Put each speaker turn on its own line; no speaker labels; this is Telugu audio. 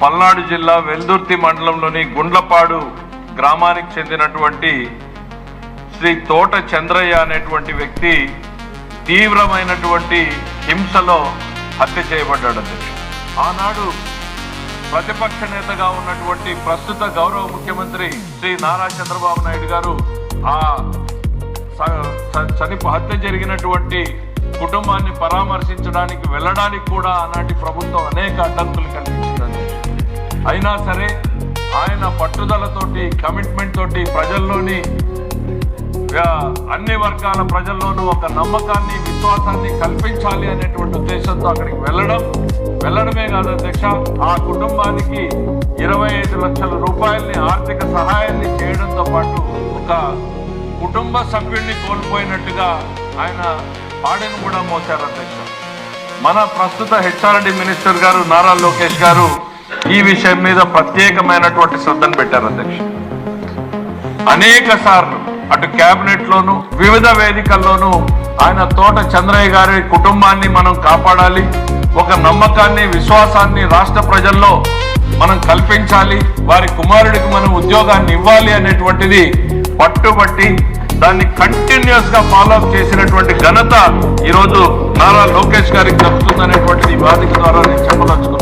పల్నాడు జిల్లా వెల్దుర్తి మండలంలోని గుండ్లపాడు గ్రామానికి చెందినటువంటి శ్రీ తోట చంద్రయ్య అనేటువంటి వ్యక్తి తీవ్రమైనటువంటి హింసలో హత్య చేయబడ్డాడు అధ్యక్షుడు ఆనాడు ప్రతిపక్ష నేతగా ఉన్నటువంటి ప్రస్తుత గౌరవ ముఖ్యమంత్రి శ్రీ నారా చంద్రబాబు నాయుడు గారు ఆ చని చనిపో హత్య జరిగినటువంటి కుటుంబాన్ని పరామర్శించడానికి వెళ్ళడానికి కూడా ఆనాటి ప్రభుత్వం అనేక అడ్డంకులు కల్పించింది అయినా సరే ఆయన పట్టుదలతోటి కమిట్మెంట్ తోటి ప్రజల్లోని అన్ని వర్గాల ప్రజల్లోనూ ఒక నమ్మకాన్ని విశ్వాసాన్ని కల్పించాలి అనేటువంటి ఉద్దేశంతో అక్కడికి వెళ్ళడం వెళ్ళడమే కాదు అధ్యక్ష ఆ కుటుంబానికి ఇరవై ఐదు లక్షల రూపాయల్ని ఆర్థిక సహాయాన్ని చేయడంతో పాటు ఒక కుటుంబ సభ్యుడిని కోల్పోయినట్టుగా ఆయన పాడెను కూడా మోశారు అధ్యక్ష. మన ప్రస్తుత హెచ్ఆర్డి మినిస్టర్ గారు నారా లోకేష్ గారు ఈ విషయం మీద ప్రత్యేకమైనటువంటి శ్రద్ధను పెట్టారు అధ్యక్ష అనేక సార్లు అటు కేబినెట్ లోను వివిధ వేదికల్లోనూ ఆయన తోట చంద్రయ్య గారి కుటుంబాన్ని మనం కాపాడాలి ఒక నమ్మకాన్ని విశ్వాసాన్ని రాష్ట్ర ప్రజల్లో మనం కల్పించాలి వారి కుమారుడికి మనం ఉద్యోగాన్ని ఇవ్వాలి అనేటువంటిది పట్టుబట్టి దాన్ని కంటిన్యూస్గా ఫాలో అప్ చేసినటువంటి ఘనత ఈ రోజు నారా లోకేష్ గారికి దక్కుతుందనేటువంటిది ఈ ద్వారా నేను చెప్పదలుచుకున్నాను.